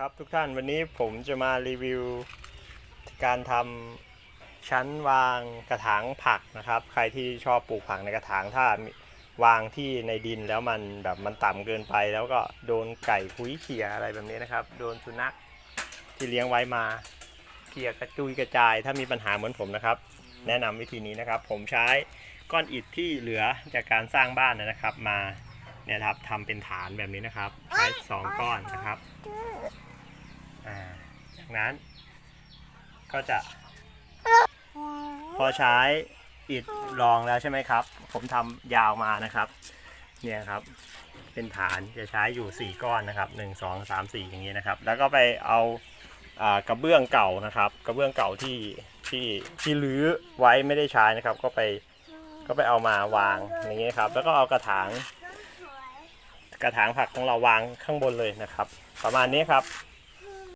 ครับทุกท่านวันนี้ผมจะมารีวิว การทำชั้นวางกระถางผักนะครับ ใครที่ชอบปลูกผักในกระถางถ้าวางที่ในดินแล้วมันแบบมันต่ำเกินไป แล้วก็โดนไก่คุยเขี่ยอะไรแบบนี้นะครับ โดนสุนัขที่เลี้ยงไว้มาเขี่ยกระจุยกระจาย ถ้ามีปัญหาเหมือนผมนะครับ แนะนำวิธีนี้นะครับ ผมใช้ก้อนอิฐที่เหลือจากการสร้างบ้านนะครับ มาเนี่ยครับทำเป็นฐานแบบนี้นะครับใช้สองก้อนนะครับ จากนั้น ก็จะ พอใช้อิฐรองแล้วใช่ไหมครับ ผมทำยาวมานะครับ เนี่ยครับ เป็นฐานจะใช้อยู่ 4 ก้อนนะครับ 1 2 3 4 อย่างนี้นะครับ แล้วก็ไปเอาอ่ากระเบื้องเก่านะครับ กระเบื้องเก่าที่ที่ที่รื้อไว้ไม่ได้ใช้นะครับ ก็ไปก็ไปเอามาวางอย่างนี้ครับ แล้วก็เอากระถางกระถางผักของเราวางข้างบนเลยนะครับ ประมาณนี้ครับ